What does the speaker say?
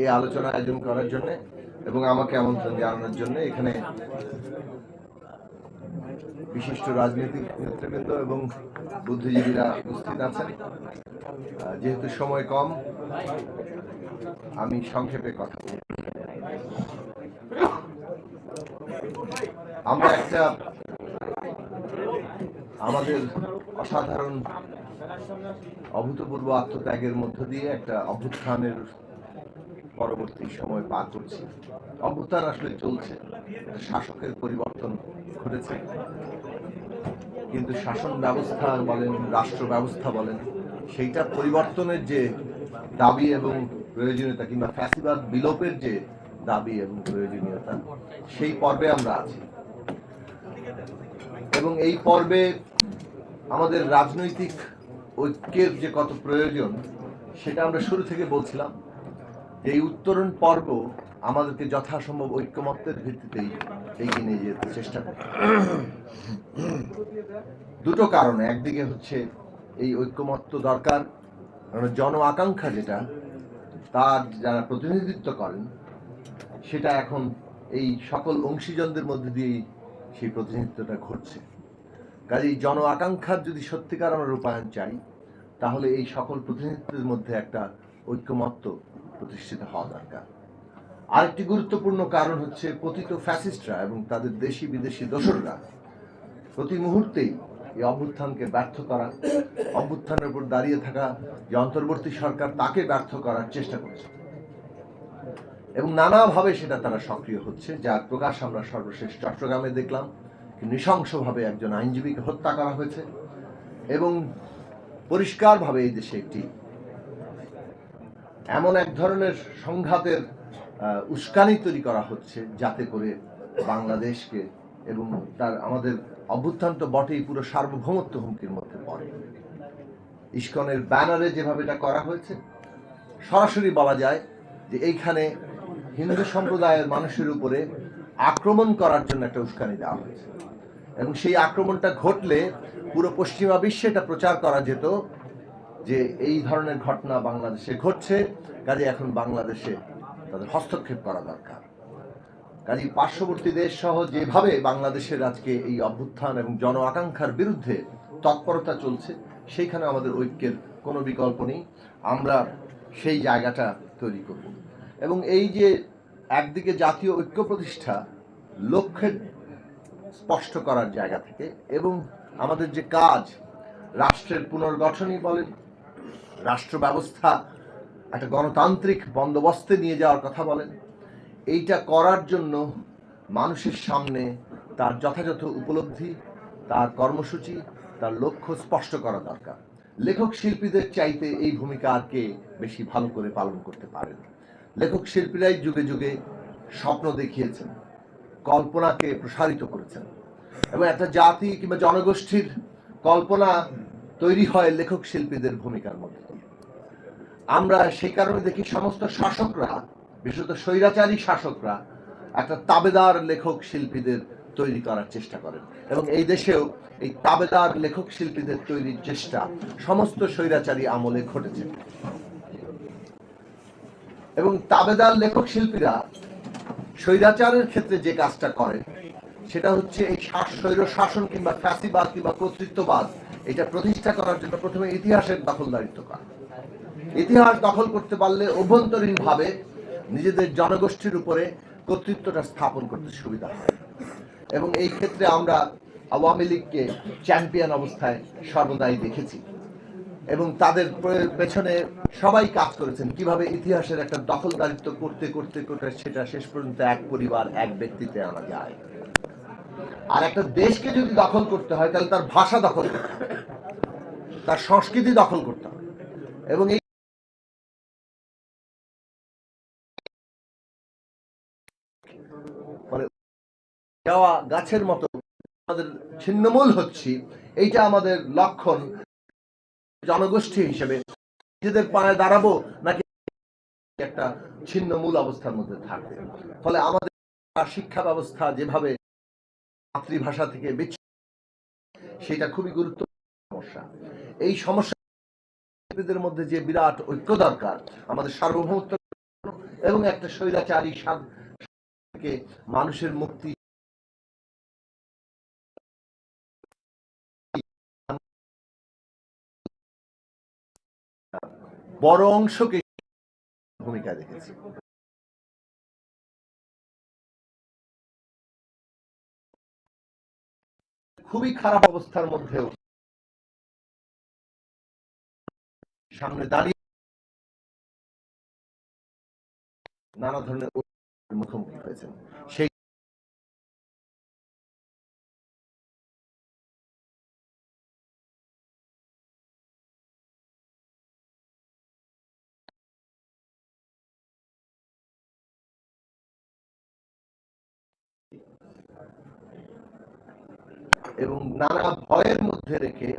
এই আলোচনা আয়োজন করার জন্য এবং আমাকে আমন্ত্রণ জানানোর জন্য এখানে বিশিষ্ট রাজনৈতিক নেতৃবৃন্দ এবং বুদ্ধিজীবীরা উপস্থিত আছেন। যেহেতু সময় কম, আমি সংক্ষেপে কথা বলব আমরা একটা আমাদের অসাধারণ, অভূতপূর্ব আত্মত্যাগের মধ্য দিয়ে একটা অভ্যুত্থানের পরবর্তী সময় পার করছি অভ্যুত্থান আসলে চলছে শাসকের পরিবর্তন ঘটেছে। কিন্তু শাসন ব্যবস্থা বলেন, রাষ্ট্র ব্যবস্থা বলেন, সেইটা পরিবর্তনের যে দাবি এবং প্রয়োজনীয়তা কিংবা ফ্যাসিবাদ বিলোপের যে দাবি এবং প্রয়োজনীয়তা, সেই পর্বে আমরা আছি। এবং এই পর্বে আমাদের রাজনৈতিক ঐক্যের যে কত প্রয়োজন, সেটা আমরা শুরু থেকে বলছিলাম। এই উত্তরণ পর্ব আমাদেরকে যথাসম্ভব ঐক্যমত্যের ভিত্তিতেই এগিয়ে নিয়ে যেতে চেষ্টা করে দুটো কারণে, একদিকে হচ্ছে এই ঐক্যমত্য দরকার কারণ জন আকাঙ্ক্ষা যেটা, তার যারা প্রতিনিধিত্ব করেন, সেটা এখন এই সকল অংশীজনদের মধ্যে দিয়েই সেই প্রতিনিধিত্বটা ঘটছে। কাজেই জন আকাঙ্ক্ষার যদি সত্যিকার আমরা রূপায়ণ চাই, তাহলে এই সকল প্রতিনিধিত্বের মধ্যে একটা ঐক্যমত্য প্রতিষ্ঠিত হওয়া দরকার। আরেকটি গুরুত্বপূর্ণ কারণ হচ্ছে পতিত ফ্যাসিস্টরা এবং তাদের দেশি বিদেশি দোসররা প্রতি মুহূর্তেই এই অভ্যুত্থানকে ব্যর্থ করা অভ্যুত্থানের উপর দাঁড়িয়ে থাকা যে অন্তর্বর্তী সরকার তাকে ব্যর্থ করার চেষ্টা করছে এবং নানাভাবে সেটা তারা সক্রিয় হচ্ছে, যার প্রকাশ আমরা সর্বশেষ চট্টগ্রামে দেখলাম নৃশংসভাবে একজন আইনজীবীকে হত্যা করা হয়েছে এবং পরিষ্কারভাবে এই দেশে একটি এমন এক ধরনের সংঘাতের উস্কানি তৈরি করা হচ্ছে যাতে করে বাংলাদেশকে এবং তার আমাদের অভ্যুত্থান তো বটেই, পুরো সার্বভৌমত্ব হুমকির মধ্যে পড়ে। ইস্কনের ব্যানারে যেভাবে এটা করা হয়েছে, সরাসরি বলা যায় যে এইখানে হিন্দু সম্প্রদায়ের মানুষের উপরে আক্রমণ করার জন্য একটা উস্কানি দেওয়া হয়েছে। এবং সেই আক্রমণটা ঘটলে পুরো পশ্চিমা বিশ্বে এটা প্রচার করা যেত যে এই ধরনের ঘটনা বাংলাদেশে ঘটছে, কাজে এখন বাংলাদেশে তাদের হস্তক্ষেপ করা দরকার। কাজে পার্শ্ববর্তী দেশ সহ যেভাবে বাংলাদেশের আজকে এই অভ্যুত্থান এবং জন আকাঙ্ক্ষার বিরুদ্ধে তৎপরতা চলছে, সেইখানে আমাদের ঐক্যের কোনো বিকল্প নেই। আমরা সেই জায়গাটা তৈরি করব। এবং এই যে একদিকে জাতীয় ঐক্য প্রতিষ্ঠা লক্ষ্যের স্পষ্ট করার জায়গা থেকে, এবং আমাদের যে কাজ, রাষ্ট্রের পুনর্গঠনই বলেন রাষ্ট্র ব্যবস্থা একটা গণতান্ত্রিক বন্দোবস্তে নিয়ে যাওয়ার কথা বলেন। এইটা করার জন্য মানুষের সামনে তার যথাযথ উপলব্ধি, তার কর্মসূচি, তার লক্ষ্য স্পষ্ট করা দরকার। লেখক শিল্পীদের চাইতে এই ভূমিকা আর কে বেশি ভালো করে পালন করতে পারেন? লেখক শিল্পীরাই যুগে যুগে স্বপ্ন দেখিয়েছেন, কল্পনাকে প্রসারিত করেছেন। এবং একটা জাতি কিংবা জনগোষ্ঠীর কল্পনা তৈরি হয় লেখক শিল্পীদের ভূমিকার মধ্যে। আমরা সেই কারণে দেখি সমস্ত শাসকরা, বিশেষত স্বৈরাচারী শাসকরা, একটা তাবেদার লেখক শিল্পীদের তৈরি করার চেষ্টা করেন। এবং এই দেশেও এই তাবেদার লেখক শিল্পীদের তৈরির চেষ্টা সমস্ত স্বৈরাচারী আমলে ঘটেছে। এবং তাবেদার লেখক শিল্পীরা স্বৈরাচারের ক্ষেত্রে যে কাজটা করে সেটা হচ্ছে এই স্বৈর শাসন কিংবা ফ্যাসিবাদ কিংবা কর্তৃত্ববাদ, এটা প্রতিষ্ঠা করার জন্য প্রথমে ইতিহাসের দখলদারিত্ব করা। ইতিহাস দখল করতে পারলে অভ্যন্তরীণ ভাবে নিজেদের জনগোষ্ঠীর উপরে কর্তৃত্বটা স্থাপন করতে সুবিধা হয়। এবং এই ক্ষেত্রে আমরা আওয়ামী লীগকে চ্যাম্পিয়ন অবস্থায় সর্বদাই দেখেছি। এবং তাদের পেছনে সবাই কাজ করেছেন। কীভাবে ইতিহাসের একটা দখলদারিত্ব করতে করতে করতে সেটা শেষ পর্যন্ত এক পরিবার, এক ব্যক্তিতে আনা যায়। আর একটা দেশকে যদি দখল করতে হয়, তাহলে তার ভাষা দখল করতে তার সংস্কৃতি দখল করতে হবে। এবং এই দেওয়া গাছের মতো আমাদের ছিন্নমূল হচ্ছি এইটা আমাদের লক্ষণ জনগোষ্ঠী হিসেবে নিজেদের পায়ে দাঁড়াবো নাকি একটা ছিন্ন মূল অবস্থার মধ্যে থাকবে ফলে আমাদের শিক্ষা ব্যবস্থা যেভাবে মাতৃভাষা থেকে বিচ্ছিন্ন সেটা খুবই গুরুত্বপূর্ণ সমস্যা এই সমস্যা মধ্যে যে বিরাট ঐক্য দরকার আমাদের সার্বভৌমত্ব এবং একটা স্বৈরাচারী থেকে মানুষের মুক্তি বড় অংশকে ভূমিকা রেখেছে। খুবই খারাপ অবস্থার মধ্যেও সামনে দাঁড়িয়ে নানা ধরনের মুখোমুখি হয়েছেন। সেই এবং নানা ভয়ের মধ্যে রেখে